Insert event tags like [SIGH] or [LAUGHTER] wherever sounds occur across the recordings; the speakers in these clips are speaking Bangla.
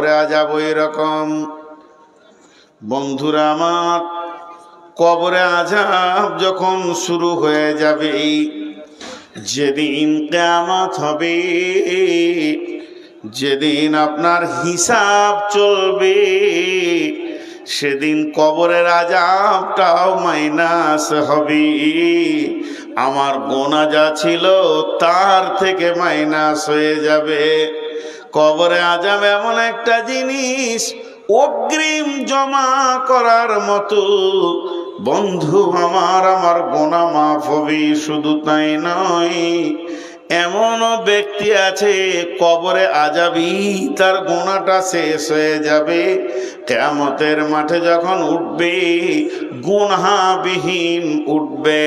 কবরে আজাব ওই রকম বন্ধুরা আমার, কবরে আজাব যখন শুরু হয়ে যাবে, যেদিন কেয়ামত হবে, যেদিন আপনার হিসাব চলবে, সেদিন কবরের আজাবটাও মাইনাস হবে। আমার গোনা যা ছিল তার থেকে মাইনাস হয়ে যাবে। কবরে আজাব এমন একটা জিনিস, অগ্রিম জমা করার মতো। বন্ধু আমার আমার গোনা মাফ হবে, শুধু তাই নয়, এমনও ব্যক্তি আছে, কবরে আজাবি, তার গোনাটা শেষ হয়ে যাবে। কেয়ামতের মাঠে যখন উঠবে গুণাবিহীন উঠবে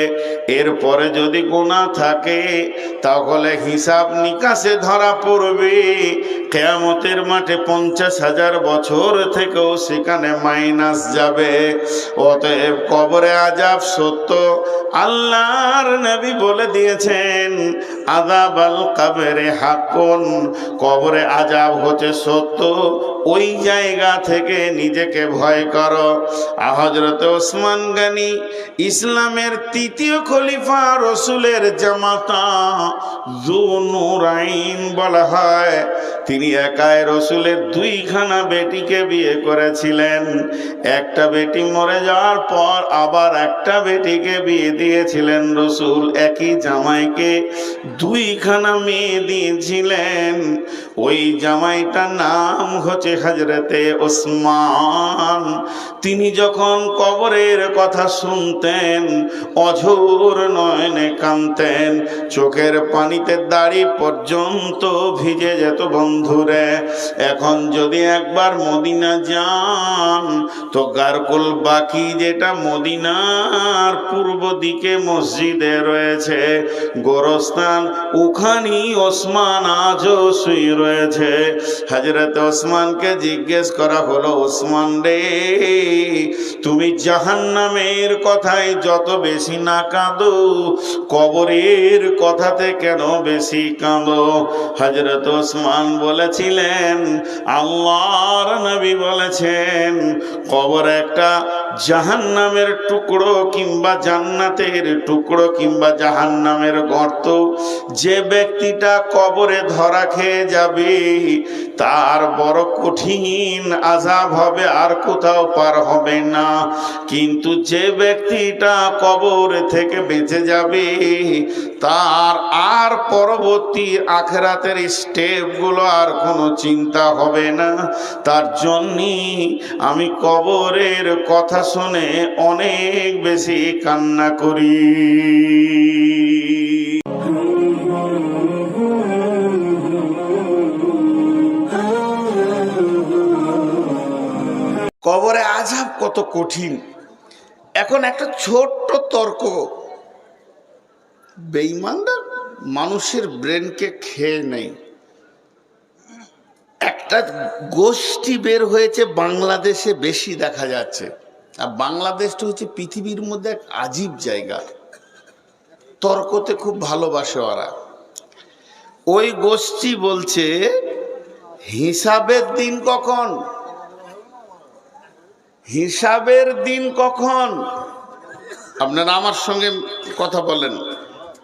এরপরে যদি গোনা থাকে, তাহলে হিসাব নিকাশে ধরা পড়বে। কেয়ামতের মাঠে পঞ্চাশ হাজার বছর থেকেও সেখানে মাইনাস যাবে। অতএব কবরে আজাব সত্য। আল্লাহর নবী বলে দিয়েছেন আজাব আল কাবেরে হাকুন কবরে আজাব হচ্ছে সত্য। ওই জায়গা থেকে নিজেকে ভয় করো। হজরত ওসমান গানি ইসলামের তৃতীয় খলিফা রসুলের জামাতা জুনুরাইন বলা হয়। তিনি একাই রসুলের দুইখানা বেটিকে বিয়ে করেছিলেন। একটা বেটি মরে যাওয়ার পর আবার একটা বেটিকে বিয়ে দিয়েছিলেন রসুল। একই জামাইকে দুইখানা মেয়ে দিয়েছিলেন। ওই জামাইটার নাম হচ্ছে হাজরতে ওসমান। তিনি যখন কবরের কথা শুনতেন, অঝোর নয়নে কানতেন। চোখের পানিতে দাড়ি পর্যন্ত ভিজে যেত বন্ধুরে। এখন যদি একবার মদিনা যান, তো গারকুল বাকি যেটা মদিনার পূর্ব দিকে মসজিদে রয়েছে। গোরস্থান ওখানেই ওসমান আজও শুই রয়েছে। হাজরত ওসমানকে জিজ্ঞেস করা হলো, ওসমান রে, তুমি জাহান্নামের কথায় যত বেশি না কাঁদো কবরের কথাতে কেন বেশি কাঁদো? হজরত ওসমান বলেছিলেন আল্লাহর নবী বলেছেন কবর একটা জাহান্নামের টুকরো কিংবা জান্নাতের টুকরো কিংবা জাহান্নামের গর্ত, যে ব্যক্তিটা কবরে ধরা খেয়ে যাবে, তার বড় কঠিন আজাব হবে, আর কোথাও পার হবে না। কিন্তু যে ব্যক্তিটা কবর থেকে বেঁচে যাবে, তার আর পরবর্তী আখেরাতের স্টেপগুলো আর কোনো চিন্তা হবে না। তার জন্যই আমি কবরের কথা শুনে অনেক বেশি কান্না করি। কবরে আজাব কত কঠিন। এখন একটা ছোট্ট তর্ক। বেইমানদার মানুষের ব্রেনকে খেয়ে নেই একটা গোষ্ঠী বের হয়েছে, বাংলাদেশে বেশি দেখা যাচ্ছে। আর বাংলাদেশটা হচ্ছে পৃথিবীর মধ্যে এক আজীব জায়গা। তর্কতে খুব ভালোবাসে ওরা। ওই গোষ্ঠী বলছে, হিসাবের দিন কখন? হিসাবের দিন কখন? আপনারা আমার সঙ্গে কথা বলেন।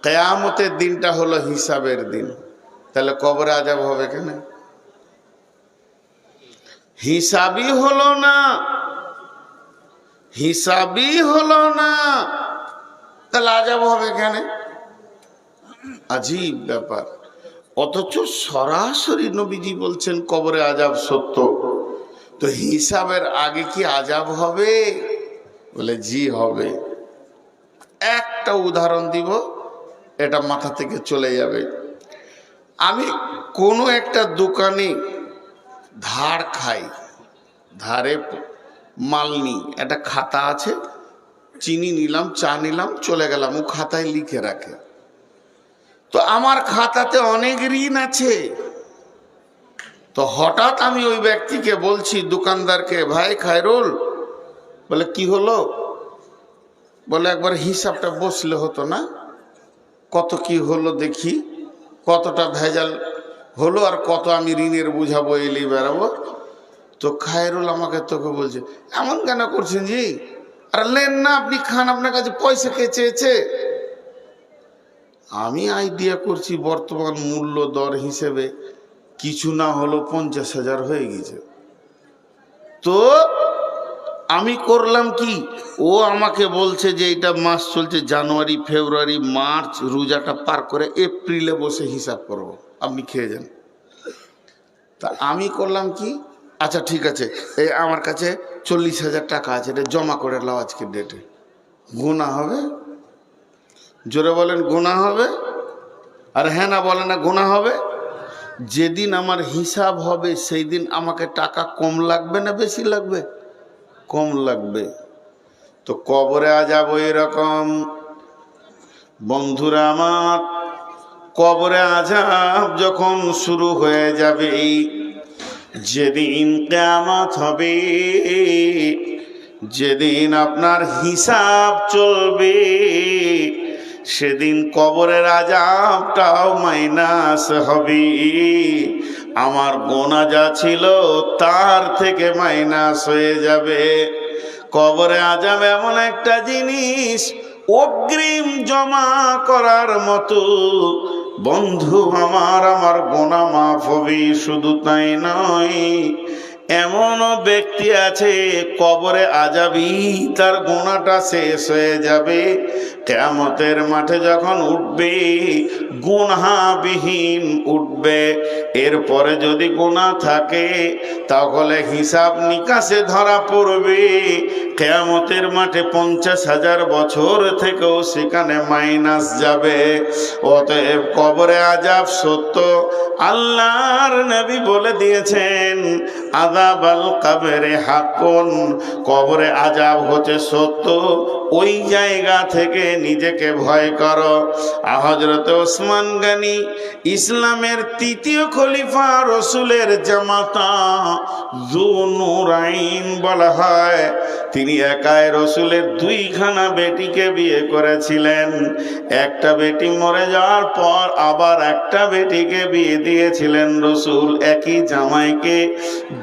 কেয়ামতের দিনটা হলো হিসাবের দিন। তাহলে কবরে আজাব হবে কেন? হিসাবই হলো না। হিসাবই হলো না। তাহলে আজাব হবে কেন আজীব ব্যাপার। অথচ সরাসরি নবীজি বলছেন, কবরে আজাব সত্য। তো হিসাবের আগে কি আজাব হবে? বলে, জি, হবে। একটা উদাহরণ দিব, এটা মাথা থেকে চলে যাবে। আমি কোনো একটা দোকানে ধার খাই। ধারে মাল নিই। একটা খাতা আছে, চিনি নিলাম, চা নিলাম, চলে গেলাম। ও খাতায় লিখে রাখে। তো আমার খাতাতে অনেক ঋণ আছে। তো হঠাৎ আমি ওই ব্যক্তিকে বলছি, দোকানদারকে, ভাই খায়রুল। বলে, কি হলো? বলে, একবার হিসাবটা বসলে হতো না। কত কি হলো দেখি, কতটা ভেজাল হলো আর কত আমি ঋণের বুঝাবো, এলি বেড়াবো। তো খায়রুল আমাকে তোকে বলছে, এমন কেন করছেন জি? আর লেন না, আপনি খান, আপনার কাছে পয়সা কে চেয়েছে? আমি আইডিয়া করছি বর্তমান মূল্য দর হিসেবে কিছু না হলো পঞ্চাশ হাজার হয়ে গেছে। তো আমি করলাম কি? ও আমাকে বলছে যে এটা মাস চলছে জানুয়ারি, ফেব্রুয়ারি, মার্চ, রোজাটা পার করে এপ্রিলে বসে হিসাব করব, আপনি খেয়ে যান। তা আমি করলাম কি? আচ্ছা ঠিক আছে। এই আমার কাছে চল্লিশ হাজার টাকা আছে, এটা জমা করে নাও আজকের ডেটে গুণা হবে? জোরে বলেন গুণা হবে? আর হ্যাঁ না বলে না গুণা হবে? যেদিন আমার হিসাব হবে সেই দিন আমাকে টাকা কম লাগবে না বেশি লাগবে? কম লাগবে। তো কবরে আজাব এরকম। বন্ধুরা আমার, কবরে আজাব যখন শুরু হয়ে যাবে যেদিন কেমত হবে, যেদিন আপনার হিসাব চলবে, সেদিন কবরের আজাবটাও মাইনাস হবে। আমার গোনা যা ছিল তার থেকে মাইনাস হয়ে যাবে। কবরে আজাব এমন একটা জিনিস অগ্রিম জমা করার মতো। বন্ধু আমার আমার গোনা মাফ হবে, শুধু তাই নয়। এমনও ব্যক্তি আছে, কবরে আজাবি তার গোনাটা শেষ হয়ে যাবে। কেমতের মাঠে যখন উঠবে গুণাবিহীন উঠবে। এরপরে যদি গুণা থাকে, তাহলে হিসাব নিকাশে ধরা পড়বে। কেয়ামতের মাঠে পঞ্চাশ হাজার বছর থেকেও সেখানে মাইনাস যাবে। অতএব কবরে আজাব সত্য। আল্লাহর নবী বলে দিয়েছেন আদাব আল কাবেরে হাকুন কবরে আজাব হচ্ছে সত্য। ওই জায়গা থেকে নিজেকে ভয় করো। আহজরত ওসমান গানি ইসলামের তৃতীয় খলিফা রসুলের জামাতা জুনুরাইন বলা হয়। তিনি একাই রসুলের দুইখানা বেটিকে বিয়ে করেছিলেন। একটা বেটি মরে যাওয়ার পর আবার একটা বেটিকে বিয়ে দিয়েছিলেন রসুল। একই জামাইকে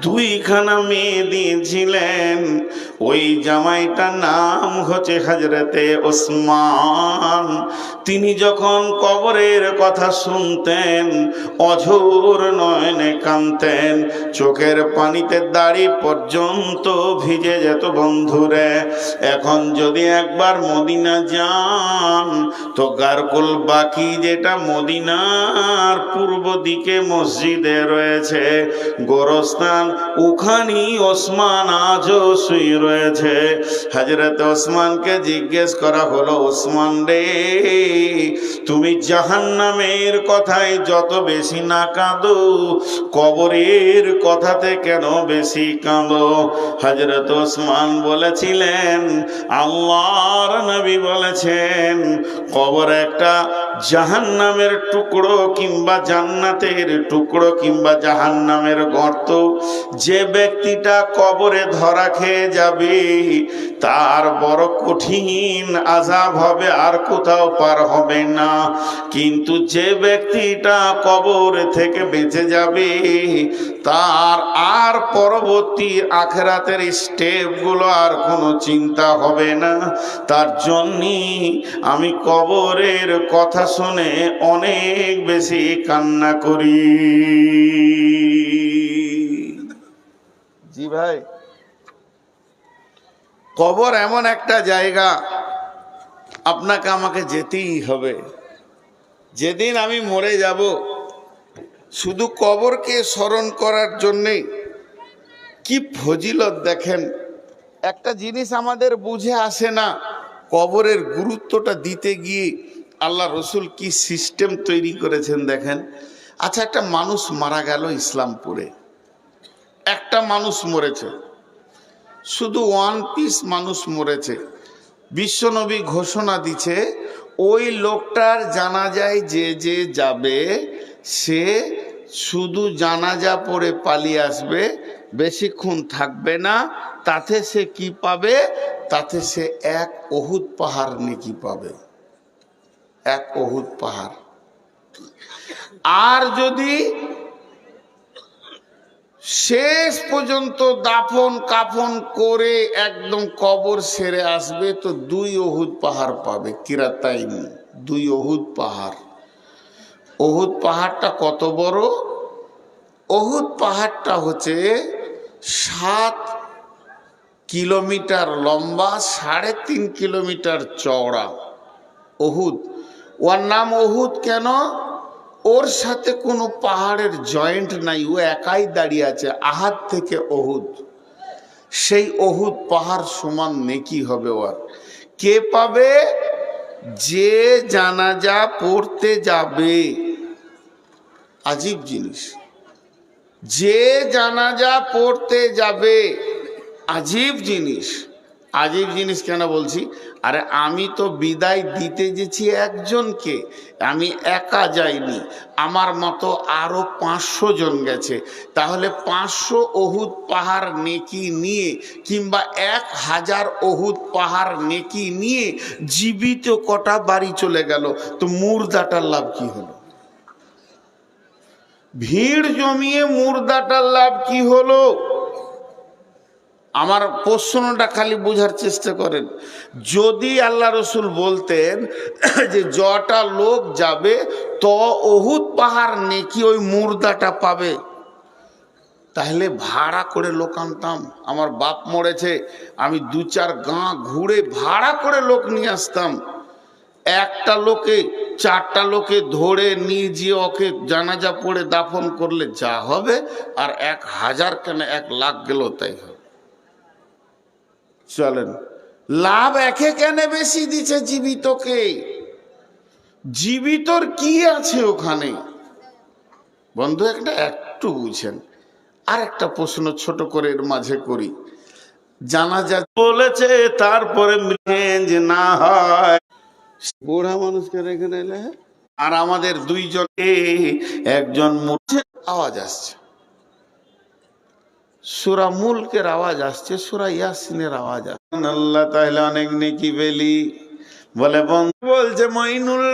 দুইখানা মেয়ে দিয়েছিলেন। ওই জামাইটার নাম হচ্ছে হাজরতে ওসমান। তিনি যখন কবরের কথা শুনতেন, অঝোর নয়নে কানতেন চোখের পানিতে দাড়ি পর্যন্ত ভিজে যেত বন্ধুরে, এখন যদি একবার মদিনা যান, তো গারকুল বাকি যেটা মদিনার পূর্ব দিকে মসজিদে রয়েছে, গোরস্থান ওখানেই ওসমান আজও শুই রয়েছে। হাজরত ওসমানকে জিজ্ঞেস করা হলো, ওসমান রে, তুমি জাহান্নামের কথায় যত বেশি না কাঁদো, কবরের কথাতে কেন বেশি কাঁদো? হজরত ওসমান বলেছিলেন আল্লাহর নবী বলেছেন কবর একটা জাহান্নামের টুকরো কিংবা জান্নাতের টুকরো কিংবা জাহান্নামের গর্ত, যে ব্যক্তিটা কবরে ধরা খেয়ে যাবে, তার বড় কঠিন আজাব হবে, আর কোথাও পার হবে না। কিন্তু যে ব্যক্তিটা কবর থেকে বেঁচে যাবে, তার আর পরবর্তী আখেরাতের স্টেপগুলো আর কোনো চিন্তা হবে না। তার জন্যই আমি কবরের কথা শুনে অনেক বেশি কান্না করি। জি ভাই। কবর এমন একটা জায়গা, আপনাকে আমাকে যেতেই হবে। যেদিন আমি মরে যাব, শুধু কবরকে স্মরণ করার জন্যে কি ফজিলত দেখেন? একটা জিনিস আমাদের বুঝে আসে না, কবরের গুরুত্বটা দিতে গিয়ে আল্লাহ রসুল কি সিস্টেম তৈরি করেছেন দেখেন? আচ্ছা একটা মানুষ মারা গেল ইসলামপুরে। একটা মানুষ মরেছে। শুধু ওয়ান পিস মানুষ মরেছে। বিশ্বনবী ঘোষণা দিছে, ওই লোকটার জানাজায় যে যে যাবে, সে শুধু জানাজা পরে পালিয়ে আসবে বেশিক্ষণ থাকবে না, তাতে সে কি পাবে? তাতে সে এক অহুত পাহাড় নেকি পাবে। এক অহুত পাহাড়। আর যদি শেষ পর্যন্ত দাফন কাফন করে একদম কবর সেরে আসবে, তো দুই অহুদ পাহাড় পাবে, কিরাতাইন। দুই অহুদ পাহাড়। অহুদ পাহাড়টা কত বড়? অহুদ পাহাড়টা হচ্ছে সাত কিলোমিটার লম্বা, সাড়ে তিন কিলোমিটার চওড়া অহুদ ওর নাম অহুদ কেন? ওর সাথে কোনো পাহাড়ের জয়েন্ট নাই, ও একাই দাঁড়িয়ে আছে আহাত থেকে অহুদ সেই অহুদ পাহাড় সমান নেকি হবে ওর। কে পাবে? যে জানাজা পড়তে যাবে। আজীব জিনিস। যে জানাজা পড়তে যাবে, আজীব জিনিস। আজীব জিনিস কেন বলছি? আরে আমি তো বিদায় দিতে গেছি একজনকে, আমি একা যাইনি, আমার মতো আরও পাঁচশো জন গেছে। তাহলে পাঁচশো অহুদ পাহাড় নেকি নিয়ে কিংবা এক হাজার অহুদ পাহাড় নেকি নিয়ে জীবিত কটা বাড়ি চলে গেল, তো মুর্দাটার লাভ কি হলো? ভিড় জমিয়ে মুর্দাটার লাভ কি হলো? আমার প্রশ্নটা খালি বোঝার চেষ্টা করেন। যদি আল্লাহ রসুল বলতেন [CLEARS THROAT] যে জটা লোক যাবে, তো অহুত পাহাড় নেকি ওই মুর্দাটা পাবে। তাহলে ভাড়া করে লোক আনতাম, আমার বাপ মরেছে, আমি দু চার গাঁ ঘুরে ভাড়া করে লোক নিয়ে আসতাম। একটা লোকে, চারটা লোকে ধরে নিয়ে গিয়ে ওকে জানাজা পড়ে দাফন করলে যা হবে, আর এক হাজার কেন এক লাখ গেল তাই হবে। চলেন। লাভ একে কেন বেশি দিচ্ছে জীবিতকে? জীবিতর কি আছে ওখানে? বন্ধু, একটা একটু বুঝেন। আর একটা প্রশ্ন ছোট করে এর মাঝে করি। জানা যা বলেছে, তারপরে যে না হয়। বুড়া মানুষকে রেখে নিলে আর আমাদের দুইজনে একজন আওয়াজ আসছে। সুরা মুলকের আওয়াজ আসছে, সুরা ইয়াসিনের আওয়াজ আসছে। আল্লাহ তাহলে অনেক নেকি বেলি বলে বলছে মইনুল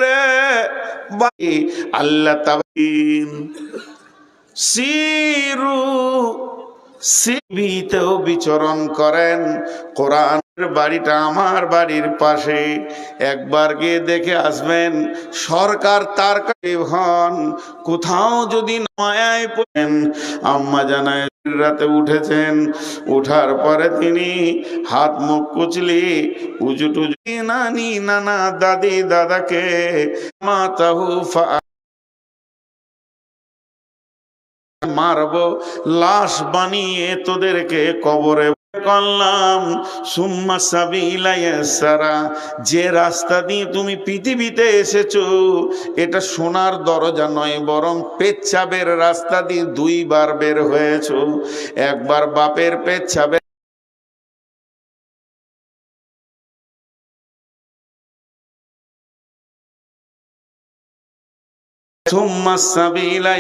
বাই আল্লাহ তাবিন সিরু সিবিতেও বিচরণ করেন কোরআনের বাড়িটা আমার বাড়ির পাশে। একবার গিয়ে দেখে আসবেন, সরকার তার হন কোথাও যদি মায়ায় পড়েন, আম্মা জানায় রাতে উঠেছেন। উঠার পরে তিনি হাত মুখ কুচলি, উজু টুজু নানি, নানা, দাদি, দাদাকে মাতাহু ফা মারবো, লাশ বানিয়ে তোদেরকে কবরে করলাম। সুম্মা সাবিলায়াসারা যে রাস্তা দিয়ে তুমি পৃথিবীতে এসেছ, এটা সোনার দরজা নয়, বরং পেচ্ছাবের রাস্তা দিয়ে দুইবার বের হয়েছো। একবার বাপের পেচ্ছাবে সুম্মা সাবিলা